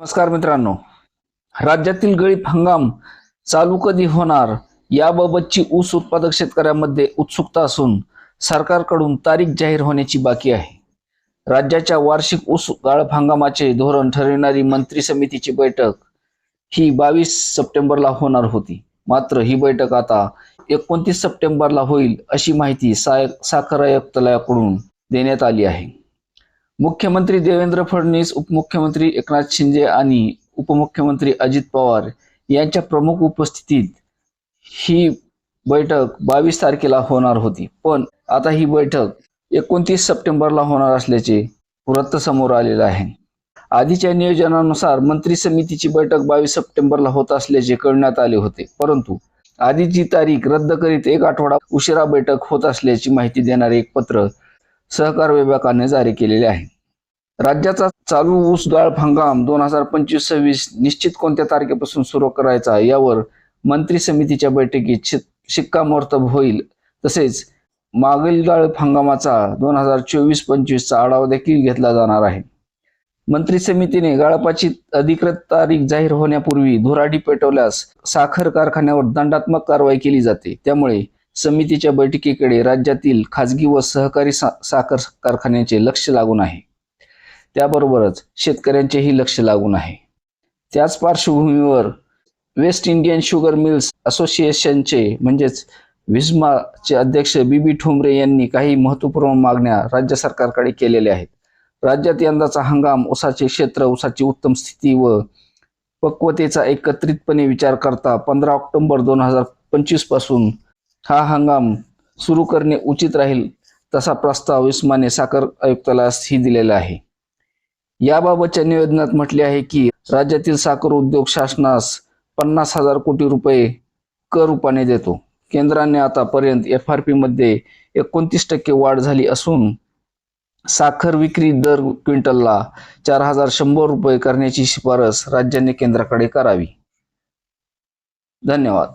नमस्कार मित्रांनो. राज्यातील गळीप हंगाम चालू कधी होणार याबाबतची ऊस उत्पादक शेतकऱ्यांमध्ये उत्सुकता असून सरकारकडून तारीख जाहीर होण्याची बाकी आहे. राज्याच्या वार्षिक ऊस गाळप हंगामाचे धोरण ठरविणारी मंत्री समितीची बैठक ही बावीस सप्टेंबरला होणार होती. मात्र ही बैठक आता एकोणतीस सप्टेंबरला होईल अशी माहिती सा साखर आयुक्तालयाकडून देण्यात आली आहे. मुख्यमंत्री देवेंद्र फडणवीस उपमुख्यमंत्री एकनाथ शिंदे आणि उपमुख्यमंत्री अजित पवार यांच्या प्रमुख उपस्थितीत ही बैठक बावीस तारखेला होणार होती. पण आता ही बैठक एकोणतीस सप्टेंबरला होणार असल्याचे वृत्त समोर आलेलं आहे. आधीच्या नियोजनानुसार मंत्री समितीची बैठक बावीस सप्टेंबरला होत असल्याचे कळण्यात आले होते. परंतु आधीची तारीख रद्द करीत एक आठवडा उशिरा बैठक होत असल्याची माहिती देणारे एक पत्र सहकार विभागाने जारी केलेले आहे. राज्याचा चालू ऊस गाळ हंगाम दोन हजार पंचवीस सव्वीस निश्चित कोणत्या तारखेपासून सुरू करायचा यावर मंत्री समितीच्या बैठकीत शिक्कामोर्तब होईल. तसेच मागील गाळप हंगामाचा दोन हजार चोवीस पंचवीसचा आढावा देखील घेतला जाणार आहे. मंत्री समितीने गाळपाची अधिकृत तारीख जाहीर होण्यापूर्वी धुराडी पेटवल्यास साखर कारखान्यावर दंडात्मक कारवाई केली जाते. त्यामुळे समितीच्या बैठकीकडे राज्यातील खाजगी व सहकारी सा- साखर कारखान्याचे लक्ष लागून आहे. त्याबरोबरच शेतकऱ्यांचेही लक्ष लागून आहे. त्याच पार्श्वभूमीवर वेस्ट इंडियन शुगर मिल्स असोसिएशनचे म्हणजेच विस्माचे अध्यक्ष बी बी ठोंबरे यांनी काही महत्त्वपूर्ण मागण्या राज्य सरकारकडे केलेल्या आहेत. राज्यात यंदाचा हंगाम ऊसाचे क्षेत्र ऊसाची उत्तम स्थिती व पक्वतेचा एकत्रितपणे विचार करता पंधरा ऑक्टोबर दोन हजार पंचवीसपासून हा हंगाम सुरू करणे उचित राहील तसा प्रस्ताव विस्माने साखर आयुक्तालयासही दिलेला आहे. याबाबतच्या निवेदनात म्हटले आहे की राज्यातील साखर उद्योग शासनास पन्नास हजार कोटी रुपये कर रूपाने देतो. केंद्राने आतापर्यंत एफ आर पी मध्ये एकोणतीस टक्के वाढ झाली असून साखर विक्री दर क्विंटलला चार हजार शंभर रुपये करण्याची शिफारस राज्याने केंद्राकडे करावी. धन्यवाद.